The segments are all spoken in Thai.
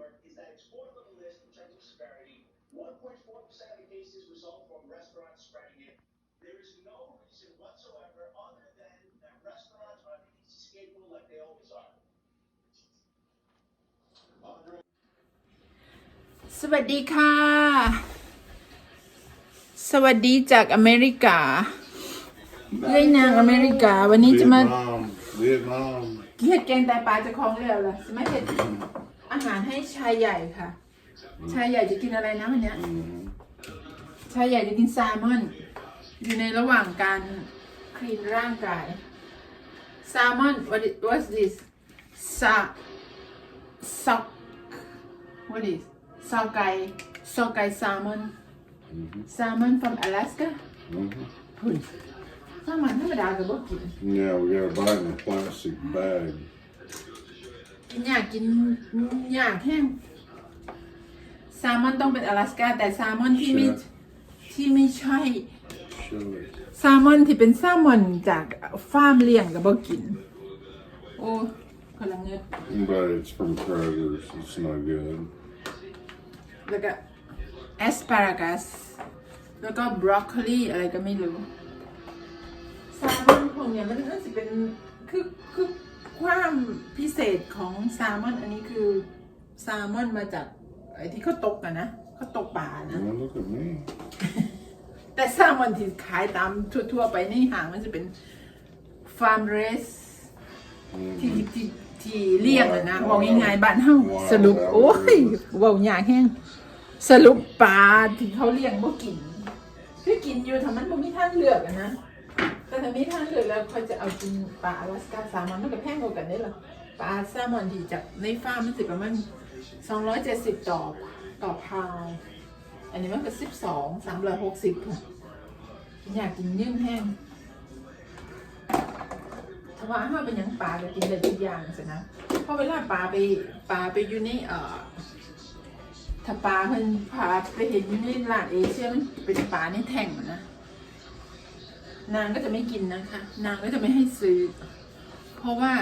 York is that it's fourth on the list in terms of severity. 1.4% of the cases result from restaurants spreading it. There is no reason whatsoever other than that restaurants are the easy scapegoat like they always are. สวัสดีค่ะ สวัสดีจากอเมริกาเรื่องนางอเมริกา วันนี้จะมา Vietnam, Vietnam. เฮ็ดแกงไตปลาเจะคลองแล้วล่ะสิมาเฮ็ด อาหารให้ชายใหญ่ค่ะ ชายใหญ่จะกินอะไรนะวันเนี้ย Mhm. ชายใหญ่จะกินแซลมอนอยู่ในระหว่างการคลีนร่างกายแซลมอน what is what's this ซาซอก what is ซอไก่ซอไก่แซลมอน Mhm. แซลมอน from Alaska Mhm. หุ่นแซลมอนธรรมดาก็บ่กิน Yeah, we gotta buy it in a plastic bag. กินอยากกินอยากแห้งแซลมอนต้องเป็นอลาสกาแต่แซลมอนที่ไม่ Sure. ที่ไม่ใช่ Show it. แซลมอนที่เป็นแซลมอนจากฟาร์มเลี้ยงกับบ่กิน โอ้กำลังเงิด But it's from Kroger's. It's no good. แล้วก็แอสปารากัสแล้วก็บรอกโคลีอะไรก็ไม่รู้แซลมอนพวกเนี้ยมันน่าจะเป็นคือคือ ความพิเศษของแซลมอนอันนี้คือแซลมอนมาจากไอ้ที่เขาตกอะนะเขาตกป่านะ Well, look at me. แต่แซลมอนที่ขายตามทั่วๆไปในห้างมันจะเป็นฟาร์มเรสที่ที่ที่เลี้ยงอะนะบอกง่ายๆบ้านเฮาสรุปโอ้ยเว้ายากแห้งสรุปปลาที่เขาเลี้ยงบ่กิน คือกินอยู่ถ้ามันบ่มีทางเลือกอะนะแต่ ถ้ามีทางเลือกแล้วเขาจะเอากินปลาอลาสกาแซลมอนมันก็แพงกว่ากันได้ล่ะปลาแซลมอนที่จากในฟาร์มมันสิประมาณ270ต่อต่อพาวอันนี้มันก็12 360ค่ะอยากกินนึ่งแห้งถ้าว่าถ้าเป็นยังปลาก็กินได้ทุกอย่างสินะเพราะเวลาปลาไปปลาไปอยู่ในเอ่อถ้าปลาเพิ่นพาไปเห็นอยู่ในร้านเอเชียมันเป็นปลาในแท่งนะ นางก็จะไม่กินนะคะ นางก็จะไม่ให้ซื้อ เพราะว่า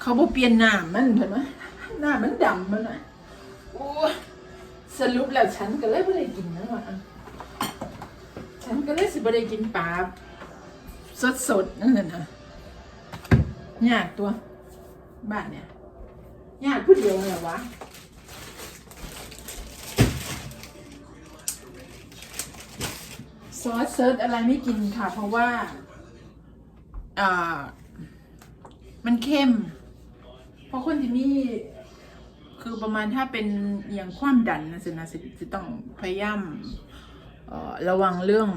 เขาบอกเปลี่ยนหน้ำมันเห็นไหมหน้ำมันดำมันอะโอ้สรุปแล้วฉันก็เลยไม่ได้กินนะว่ะฉันก็เลยสิไม่ได้กินปลาสดๆนั่นน่ะนะยากตัว บ้านเนี่ยยากพูดเดียวเลยวะ ซอสเซิร์ชอะไรไม่กินค่ะ เพราะว่าอ่ามันเข้ม เพราะคนที่นี่คือประมาณถ้าเป็นอย่างความดันนะสินะสิจะต้องพยายามเอ่อระวังเรื่อง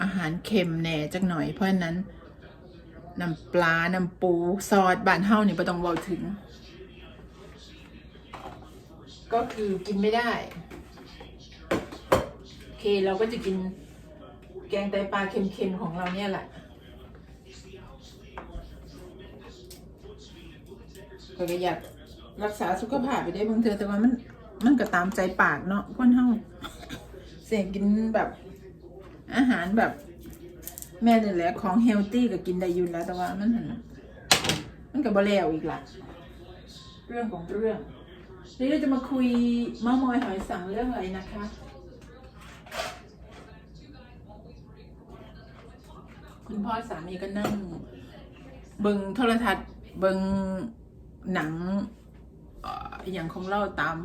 อาหารเค็มแหน่จักหน่อย เพราะฉะนั้นน้ำปลา น้ำปู ซอสบานเฮานี่ไม่ต้องเว้าถึง ก็คือกินไม่ได้ โอเคเราก็จะกิน แกงไตปลาเค็มๆของเราเนี่ยแหละก็อยากรักษาสุขภาพไปได้บางเทอแต่ว่ามันมันก็ตามใจปากเนาะคนเฮาเสกกินแบบอาหารแบบ แม่นี่แหละของเฮลตี้ก็กินได้ยู่แล้วแต่ว่ามันหันมันก็บ่แล้วอีกละเรื่องของเรื่องนี่เราจะมาคุยเมามอยหอยสังเรื่องอะไรนะคะ คุณพ่อสามีก็นั่ง เบิงโทรทัศน์เบิงหนังอย่างของเราตาม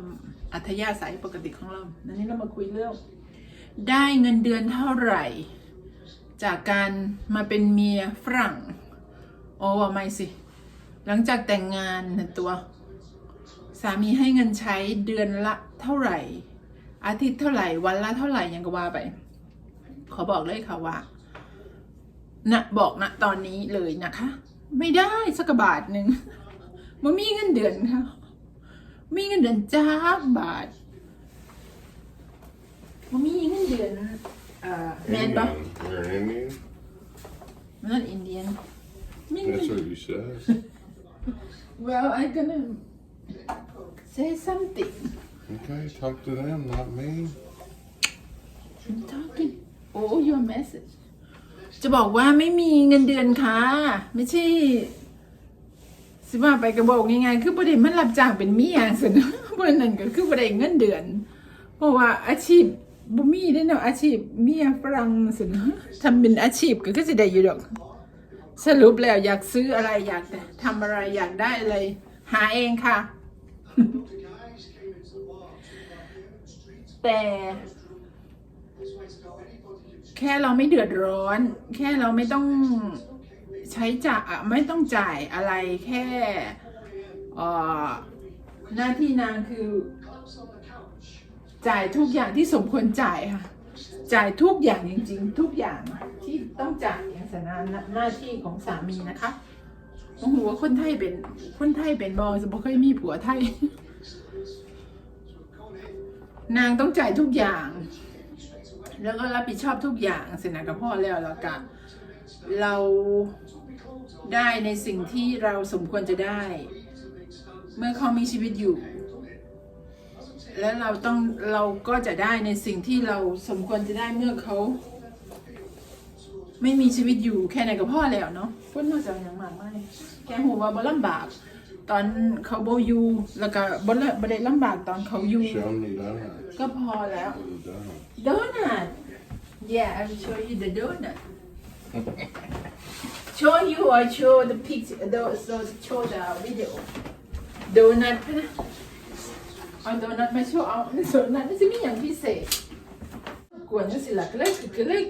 อัธยาศัยปกติของเรานันนี้เรามาคุยเรื่อง ได้เงินเดือนเท่าไหร่ จากการมาเป็นเมียฝรั่ง โอ้ว่าไม่สิ หลังจากแต่งงานนะตัว สามีให้เงินใช้เดือนละเท่าไหร่ อาทิตย์เท่าไหร่วันละเท่าไหร่ยังก็ว่าไป ขอบอกเลยค่ะว่า นะบอกนะตอนนี้เลยนะคะ ไม่ได้สักบาทหนึ่งมันมีเงินเดือนค่ะ มีเงินเดือนจ้าบาทมันมีเงินเดือนเอ่อแมนปะ Indian. You're an Indian? not Indian มีเงิน That's what you said. well I gonna say something Okay, talk to them, not me. I'm talking oh your message จะบอกว่าไม่มีเงินเดือนค่ะ ไม่ใช่ สิว่าไปกระบอกยังไงคือประเด็นมันรับจ้างเป็นเมียสินะเพราะนั่นก็คือประเด็นเงินเดือน เพราะว่าอาชีพบ่มีได้เนาะอาชีพเมียฝรั่งสินะทำเป็นอาชีพก็คือสิได้อยู่ดอก สรุปแล้วอยากซื้ออะไรอยากทำอะไรอยากได้อะไร หาเองค่ะ แต่ แค่เราไม่เดือดร้อน แค่เราไม่ต้องใช้จ่ายไม่ต้องจ่ายอะไรแค่หน้าที่นางคือ จ่ายทุกอย่างที่สมควรจ่ายค่ะ จ่ายทุกอย่างจริง ๆ ทุกอย่างที่ต้องจ่ายอย่างสนาหน้าที่ของสามีนะคะโอ้โหคนไทยเป็นคนไทยเป็นบอสบ่เคยมีผัวไทย นางต้องจ่ายทุกอย่าง แล้วก็รับผิดชอบทุกอย่างเสนะกับพ่อแล้วแล้วกันเราได้ในสิ่งที่เราสมควรจะได้ เมื่อเขามีชีวิตอยู่ และเราต้องเราก็จะได้ในสิ่งที่เราสมควรจะได้เมื่อเขา ไม่มีชีวิตอยู่แค่ไหนกับพ่อแล้วเนาะพิ่นน่าจะอย่างมากไม่แกหูว่าบ่ลำบาก ตอนเขาโบอยูแล้วก็บ่ละบ่ได้ลำบากตอนเขาอยู่ Shamli donut. ก็พอแล้ว The donut. Donut. Yeah, I will show you the donut. show you or show the picture, the, so show the video. Donut นะเอาโดนัทมาโชว์เอาโดนัทนี่จะมีอย่างพิเศษกวนจังสิละก็เลยก็เลย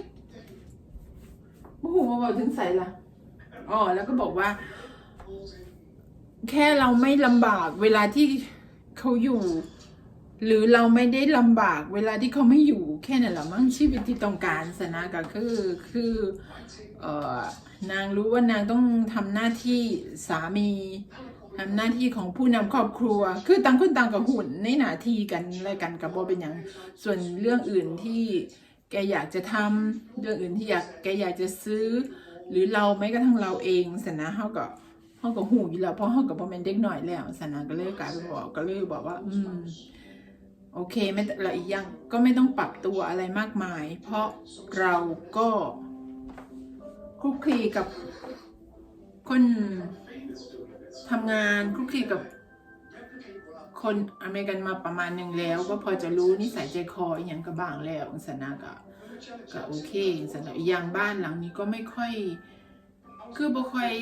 โอ้โหมาบอกถึงใส่ละอ๋อแล้วก็บอกว่า แค่เราไม่ลำบากเวลาที่เขาอยู่ หรือเราไม่ได้ลำบากเวลาที่เขาไม่อยู่ แค่นั้นแหละมั้งชีวิตที่ต้องการสนะก็คือคือเออนางรู้ว่านางต้องทำหน้าที่สามีทำหน้าที่ของผู้นำครอบครัว คือต่างคนต่างกับหุ่นในหน้าที่กันอะไรกันกับโบเป็นอย่างส่วนเรื่องอื่นที่แกอยากจะทำเรื่องอื่นที่อยากแกอยากจะซื้อ หรือเราแม้กระทั่งเราเองสนะเขาก็ เขาก็หูอยู่แล้วเพราะเขากับโบเป็นเด็กหน่อยแล้วสนะก็เลยกลายเป็นบอกก็เลยบอกว่า อืม โอเคไม่และอีกอย่างก็ไม่ต้องปรับตัวอะไรมากมาย เพราะเราก็คลุกคลีกับคนทำงานคลุกคลีกับคนอเมริกันมาประมาณหนึ่งแล้ว ก็พอจะรู้นิสัยใจคออย่างก็บ้างแล้วสนะก็ก็โอเคสนะอีกอย่างบ้านหลังนี้ก็ไม่ค่อย คือบ่ค่อย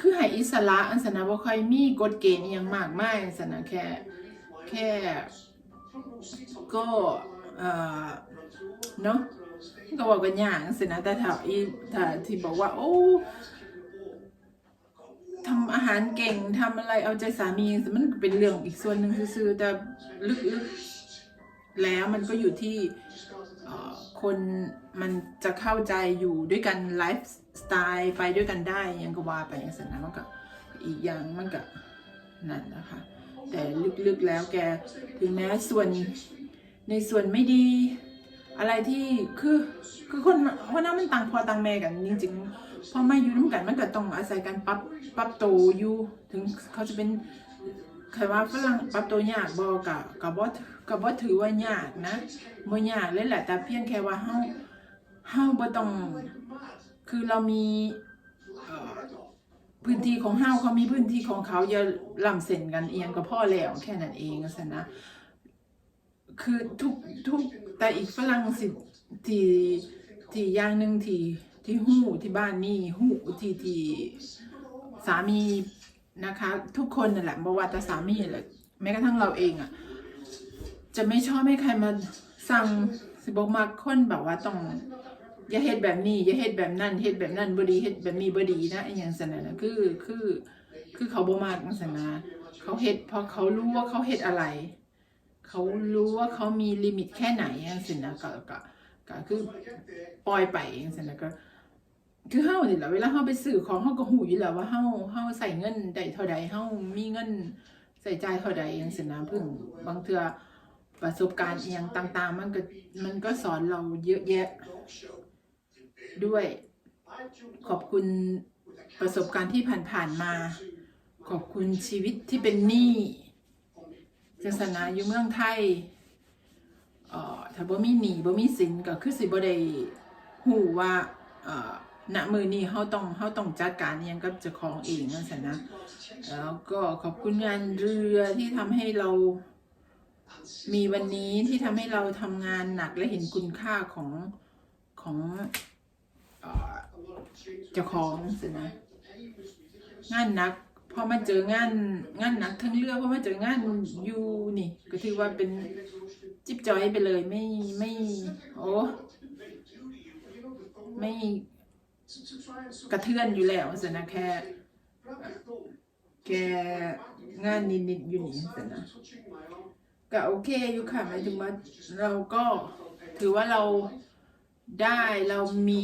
คือให้อิสระอันสนะบ่ค่อยมีกฎเกณฑ์อหยังมากมายสนะแค่แค่ก็เอ่อเนาะก็บอกกันอย่างสินะแต่ถ้าอีถ้าที่บอกว่า โอ้ทำอาหารเก่งทำอะไรเอาใจสามีมันเป็นเรื่องอีกส่วนหนึ่งซื่อแต่ลึกๆแล้วมันก็อยู่ที่ คนมันจะเข้าใจอยู่ด้วยกันไลฟ์สไตล์ไปด้วยกันได้ยังก็ว่าไปอย่างนั้นนะมันก็อีกอย่างมันก็นั่นนะคะ แต่ลึกๆแล้วแกถึงแม้ส่วนในส่วนไม่ดี อะไรที่คือคือคนคนนั้นมันต่างพอต่างแม่กันจริงๆพอมาอยู่ร่วมกันมันก็ต้องอาศัยการปรับปรับตัวอยู่ถึงเขาจะเป็นใครว่าฝรั่งปรับตัวยากบอกะกับบ่ กับบ่ถือว่ายากนะบ่ยากเลยแหละแต่เพียงแค่ว่าเฮาเฮาบ่ต้องคือเรามีพื้นที่ของเฮาเขามีพื้นที่ของเขาอย่าล่ำเส้นกันเอียงกับพ่อแล้วแค่นั้นเองสินะคือทุกทุกแต่อีกฝรั่งสิที่ที่อย่างหนึ่งที่ที่หู้ที่บ้านนี่หู้ที่ที่สามีนะคะ ทุกคนนั่นแหละบอกว่าแต่สามีแหละแม้กระทั่งเราเองอะ่ะ จะไม่ชอบให้ใครมาสั่งสิบอกมาคนแบบว่าต้องอย่าเฮ็ดแบบนี้อย่าเฮ็ดแบบนั้นเฮ็ดแบบนั้นบ่ดีเฮ็ดแบบนี้บ่ดีนะอหย่างซั่นน่ะคือคือ คือเขาบ่มักจังซั่นนะเขาเฮ็ดเพราะเขารู้ว่าเขาเฮ็ดอะไร เขารู้ว่าเขามีลิมิตแค่ไหนจังซี่นะก็ก็ก็คือปล่อยไปจังซี่นะก็ คือเฮานี่แหละเวลาเฮาไปซื้อของเฮาก็ฮู้อยู่แล้วว่าเฮาเฮาใส่เงินได้เท่าใดเฮามีเงินใส่จ่ายเท่าใดจังซี่นะเพิ่งบางเทื่อ ประสบการณ์อีหยังต่าง ๆ มันก็มันก็สอนเราเยอะแยะ ด้วยขอบคุณประสบการณ์ที่ผ่านๆมา ขอบคุณชีวิตที่เป็นหนี้ศาสนาอยู่เมืองไทยเอ่อถ้าบ่มีหนี้บ่มีสินก็คือสิบ่ได้ฮู้ว่าเอ่อณมือนี้เฮาต้องเฮาต้องจัดการอิหยังกับเจ้าของเองนั่นสินะแล้วก็ขอบคุณงานเรือที่ทำให้เรา มีวันนี้ที่ทำให้เราทำงานหนักและเห็นคุณค่าของของเจ้าของสินะงานหนักพอมาเจองานงานหนักทั้งเรือพอมาเจองานอยู่นี่ ก็ถือว่าเป็นจิ๊บจอยไปเลยไม่ไม่ โอ้ไม่กระเทือนอยู่แล้วสินะแค่แกงานนิดๆอยู่นี่สินะ ก็โอเคอยู่ค่ะหมายถึงว่าเราก็ถือว่าเราได้เรามี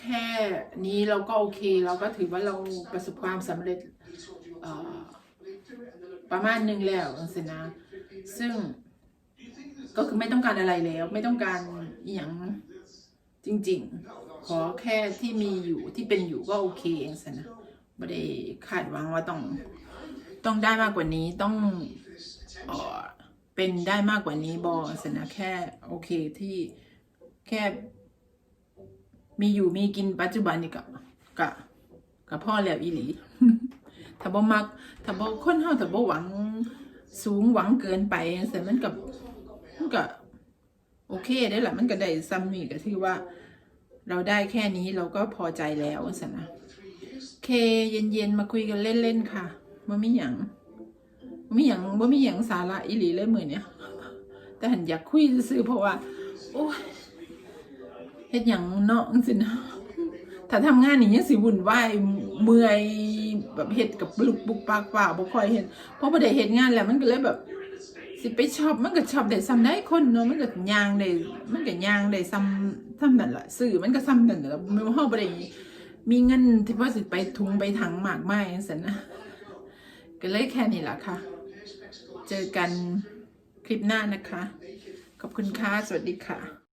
แค่นี้เราก็โอเค เราก็ถือว่าเราประสบความสำเร็จเอ่อประมาณหนึ่งแล้วสินะ ซึ่งก็คือไม่ต้องการอะไรแล้ว ไม่ต้องการอหย่างจริง ๆ ขอแค่ที่มีอยู่ที่เป็นอยู่ก็โอเคสินะไม่ได้คาดหวังว่าต้องต้องได้มากกว่านี้ต้องเอ่อ เป็นได้มากกว่านี้บอสนะแค่โอเคที่แค่ มีอยู่มีกินปัจจุบันนี่ก็กะกับพ่อแล้วอีหลีถ้าบ่มักถ้าบ่คนเฮาถ้าบ่หวังสูงหวังเกินไปจังซี่มันก็มันก็โอเคได้แหละมันก็ได้ซ้ำนี่ก็ถือว่า เราได้แค่นี้เราก็พอใจแล้วสินะโอเคเย็นๆมาคุยกันเล่นๆค่ะบ่มีหยัง มีหยังบ่มีหยังสาระอีหลีเลยมือเนี้ยแต่หันอยากคุยซื่อเพราะว่า โอ้ยเฮ็ดหยังเนาะจังนะถ้าทำงานนี่ยังสิวุ่นวายเมื่อยแบบเฮ็ดกับปลุกปุกปากเปล่าบ่ค่อยเฮ็ดเพราะบ่ได้เฮ็ดงานแล้วมันก็เลยแบบ สิไปชอบมันก็ชอบได้ซ้ำได้คนเนาะมันก็ย่างได้มันก็ย่างได้ซ้ำซ้ำนั่นล่ะซื้อมันก็ซ้ำนั่นแหละมันเฮาบ่ได้มีเงินที่ว่าสิไปทุงไปถังมากมายจังซี่นะก็เลยแค่นี้แหละค่ะ เจอกันคลิปหน้านะคะ ขอบคุณค่ะ สวัสดีค่ะ